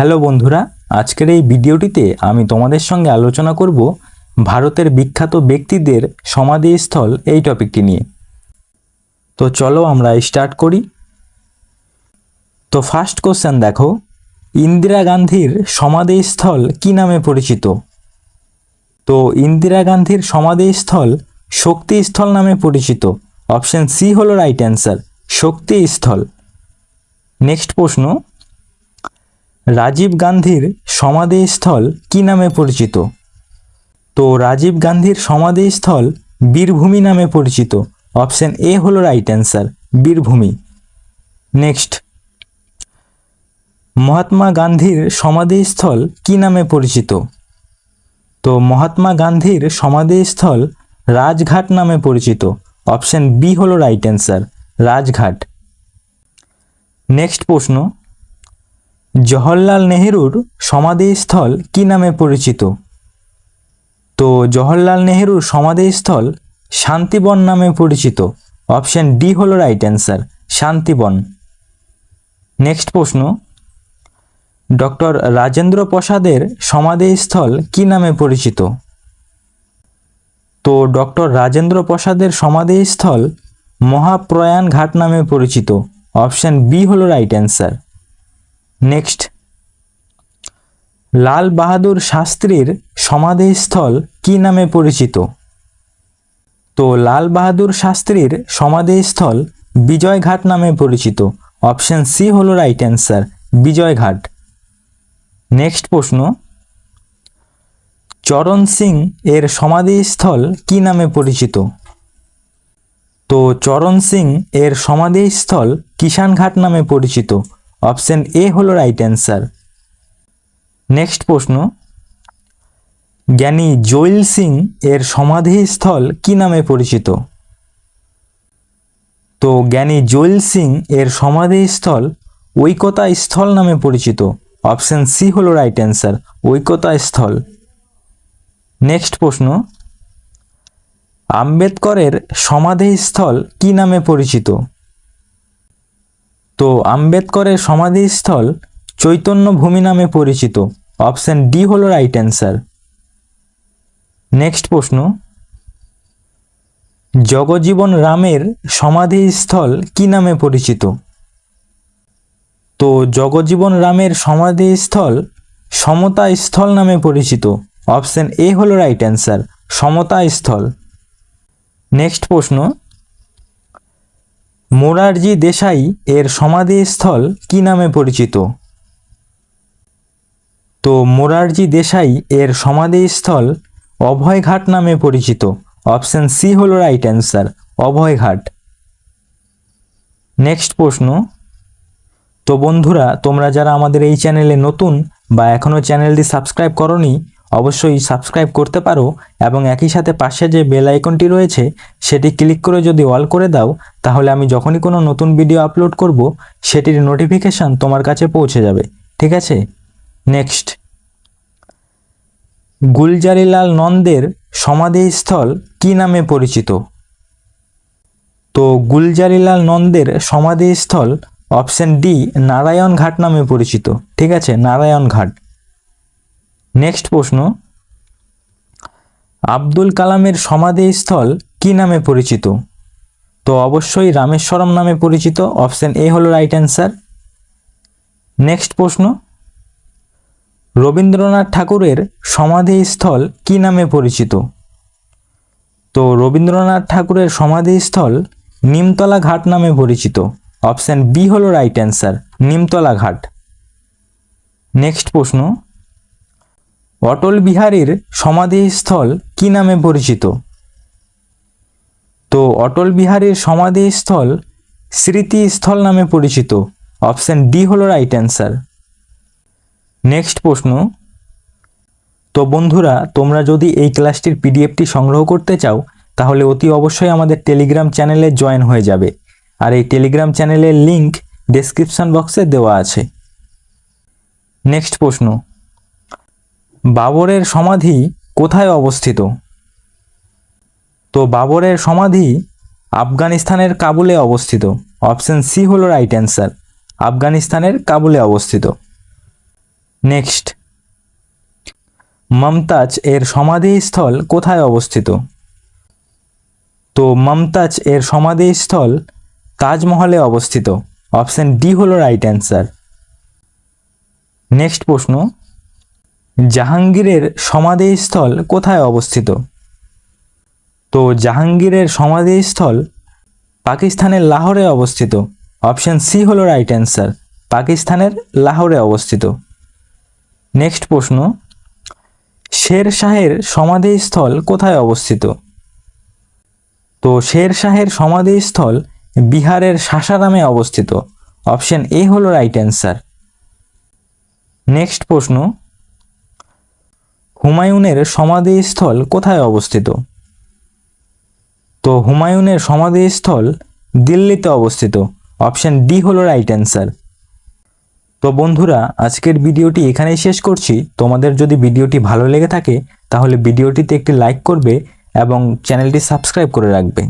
Hello বন্ধুরা, আজকের এই ভিডিওটিতে আমি তোমাদের সঙ্গে আলোচনা করব ভারতের বিখ্যাত ব্যক্তিদের সমাধিস্থল এই টপিকটি নিয়ে। তো চলো আমরা স্টার্ট করি। তো ফার্স্ট কোশ্চেন দেখো, ইন্দিরা গান্ধীর সমাধিস্থল কি নামে পরিচিত? তো ইন্দিরা গান্ধীর সমাধিস্থল শক্তিস্থল নামে পরিচিত। অপশন সি হলো রাইট অ্যান্সার শক্তিস্থল। নেক্সট প্রশ্ন রাজীব গান্ধীর সমাধিস্থল কি নামে পরিচিত? তো রাজীব গান্ধীর সমাধিস্থল বীরভূমি নামে পরিচিত। অপশন এ হলো right answer Veer Bhumi. Next Mahatma গান্ধীর সমাধিস্থল কি নামে পরিচিত? তো মহাত্মা গান্ধীর সমাধিস্থল রাজঘাট নামে পরিচিত। অপশন বি হলো রাইট অ্যান্সার রাজঘাট। নেক্সট প্রশ্ন জওহরলাল নেহেরুর সমাধিস্থল কি নামে পরিচিত? তো জওহরলাল নেহেরুর সমাধিস্থল শান্তিবন নামে পরিচিত। অপশন ডি হলো রাইট অ্যান্সার শান্তিবন। নেক্সট প্রশ্ন, ডক্টর রাজেন্দ্র প্রসাদের সমাধিস্থল কি নামে পরিচিত? তো ডক্টর রাজেন্দ্র প্রসাদের সমাধিস্থল মহাপ্রয়াণ ঘাট নামে পরিচিত। অপশান বি হলো right answer next. Lal Bahadur শাস্ত্রীর সমাধিস্থল কি নামে পরিচিত? তো লাল বাহাদুর শাস্ত্রীর সমাধিস্থল বিজয়ঘাট নামে পরিচিত। অপশন সি হলো রাইট অ্যান্সার বিজয়ঘাট। নেক্সট প্রশ্ন। চরণ সিং এর সমাধিস্থল কি নামে পরিচিত? তো চরণ সিং এর সমাধিস্থল কিষানঘাট নামে পরিচিত। অপশন এ হলো রাইট অ্যান্সার নেক্সট প্রশ্ন, জ্ঞানী জৈল সিং এর সমাধিস্থল কি নামে পরিচিত? তো জ্ঞানী জৈল সিং এর সমাধিস্থল ঐকতা স্থল নামে পরিচিত। অপশন সি হলো right answer Ekta Sthal next প্রশ্ন, আম্বেদকরের সমাধিস্থল কি নামে পরিচিত? তো আম্বেদকরের সমাধিস্থল চৈতন্য ভূমি নামে পরিচিত। অপশন ডি হলো রাইট অ্যান্সার নেক্সট প্রশ্ন। জগজীবন রামের সমাধিস্থল কি নামে পরিচিত? তো জগজীবন রামের সমাধিস্থল সমতা স্থল নামে পরিচিত। অপশন এ হলো রাইট অ্যান্সার সমতা স্থল নেক্সট প্রশ্ন। মোরারজি দেশাই এর সমাধিস্থল কি নামে পরিচিত? তো মোরারজি দেশাই এর সমাধিস্থল অভয়ঘাট নামে পরিচিত। অপশন সি হলো রাইট অ্যান্সার, অভয়ঘাট। নেক্সট প্রশ্ন। তো বন্ধুরা, তোমরা যারা আমাদের এই চ্যানেলে নতুন বা এখনও চ্যানেলটি সাবস্ক্রাইব করনি অবশ্যই সাবস্ক্রাইব করতে পারো এবং একই সাথে পাশে যে বেল আইকনটি রয়েছে, সেটি ক্লিক করে যদি অল করে দাও, তাহলে আমি যখনই কোনো নতুন ভিডিও আপলোড করব, সেটির নোটিফিকেশান তোমার কাছে পৌঁছে যাবে। ঠিক আছে? নেক্সট। গুলজারিলাল নন্দের সমাধিস্থল কি নামে পরিচিত? তো গুলজারিলাল নন্দের সমাধিস্থল অপশন ডি, নারায়ণ ঘাট নামে পরিচিত। ঠিক আছে? নারায়ণ ঘাট। নেক্সট প্রশ্ন, আব্দুল কালামের সমাধিস্থল কি নামে পরিচিত? তো অবশ্যই রামেশ্বরম নামে পরিচিত অপশন এ হলো রাইট অ্যান্সার নেক্সট প্রশ্ন, রবীন্দ্রনাথ ঠাকুরের সমাধিস্থল কি নামে পরিচিত? তো রবীন্দ্রনাথ ঠাকুরের সমাধিস্থল নিমতলা ঘাট নামে পরিচিত অপশন বি হলো right answer Nimtala Ghat. Next প্রশ্ন অটল বিহারীর সমাধিস্থল কি নামে পরিচিত? তো অটল বিহারীর সমাধিস্থল স্মৃতিস্থল নামে পরিচিত। অপশান ডি হলো রাইট অ্যান্সার নেক্সট প্রশ্ন। তো বন্ধুরা, তোমরা যদি এই ক্লাসটির পিডিএফটি সংগ্রহ করতে চাও, তাহলে অতি অবশ্যই আমাদের টেলিগ্রাম চ্যানেলে জয়েন হয়ে যাবে। আর এই টেলিগ্রাম চ্যানেলের লিংক ডেসক্রিপশন বক্সে দেওয়া আছে। নেক্সট প্রশ্ন। বাবরের সমাধি কোথায় অবস্থিত? তো বাবরের সমাধি আফগানিস্তানের কাবুলে অবস্থিত। অপশন সি হলো রাইট অ্যান্সার আফগানিস্তানের কাবুলে অবস্থিত। নেক্সট মমতাজ এর সমাধিস্থল কোথায় অবস্থিত? তো মমতাজ এর সমাধিস্থল তাজমহলে অবস্থিত। অপশন ডি হলো রাইট অ্যান্সার নেক্সট প্রশ্ন জাহাঙ্গীরের সমাধিস্থল কোথায় অবস্থিত? তো জাহাঙ্গীরের সমাধিস্থল পাকিস্তানের লাহোরে অবস্থিত। অপশান সি হলো রাইট অ্যান্সার পাকিস্তানের লাহোরে অবস্থিত। নেক্সট প্রশ্ন, শের শাহের সমাধিস্থল কোথায় অবস্থিত? তো শের শাহের সমাধিস্থল বিহারের সাসারামে অবস্থিত। অপশন এ হলো রাইট অ্যান্সার নেক্সট প্রশ্ন হুমায়ুনের সমাধিস্থল কোথায় অবস্থিত? তো হুমায়ুনের সমাধিস্থল দিল্লিতে অবস্থিত। অপশান ডি হলো রাইট অ্যান্সার তো বন্ধুরা, আজকের ভিডিওটি এখানেই শেষ করছি। তোমাদের যদি ভিডিওটি ভালো লেগে থাকে, তাহলে ভিডিওটিতে একটি লাইক করবে এবং চ্যানেলটি সাবস্ক্রাইব করে রাখবে।